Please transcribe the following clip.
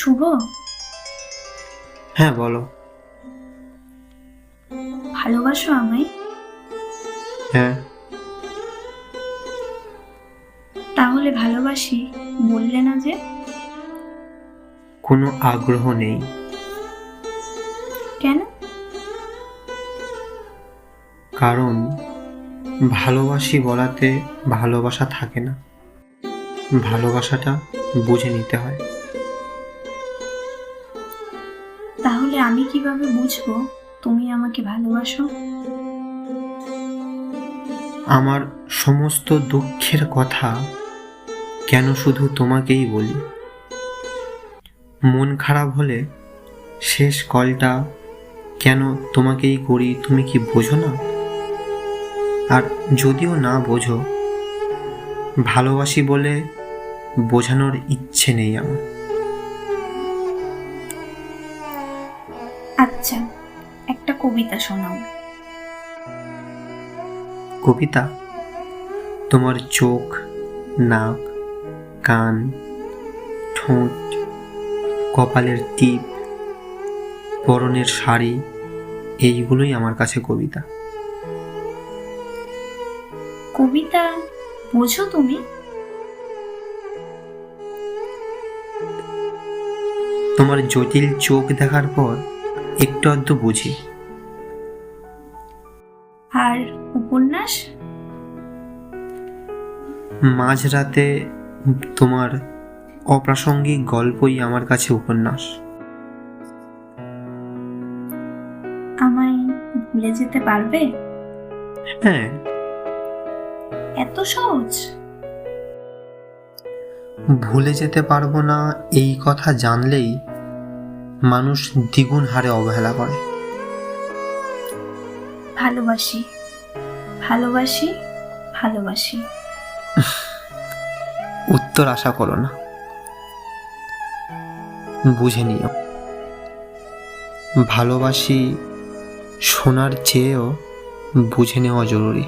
শুভ? হ্যাঁ বলো। ভালোবাসো আমায়? হ্যাঁ। তাহলে ভালোবাসি বললে না যে? কোনো আগ্রহ নেই। কেন? কারণ ভালোবাসি বলাতে ভালোবাসা থাকে না। ভালোবাসাটা বুঝে নিতে হয়। আমি কীভাবে বুঝব? তুমি আমাকে ভালোবাসো? আমার সমস্ত দুঃখের কথা কেন শুধু তোমাকেই বলি? মন খারাপ হলে শেষ কলটা কেন তোমাকেই করি তুমি কি বোঝো না? আর যদিও না বোঝো, ভালোবাসি বলে বোঝানোর ইচ্ছে নেই আমার। আচ্ছা একটা কবিতা শোনাও। কবিতা? তোমার চোখ নাক কান ঠোঁট কপালের টিপ পরনের শাড়ি এইগুলোই আমার কাছে কবিতা। কবিতা বোঝো তুমি? তোমার জটিল চোখ দেখার পর একটু আধটু বুঝি। আর উপন্যাস? মাঝরাতে তোমার অপ্রাসঙ্গিক গল্পই আমার কাছে উপন্যাস। আমায় ভুলে যেতে পারবে? হ্যাঁ। এত সহজ? ভুলে যেতে পারব না এই কথা জানলেই মানুষ দ্বিগুণ হারে অবহেলা করে। ভালোবাসি ভালোবাসি ভালোবাসি। উত্তর আশা করো না। বুঝে নিও। ভালোবাসি শোনার চেয়েও বুঝে নেওয়া জরুরি।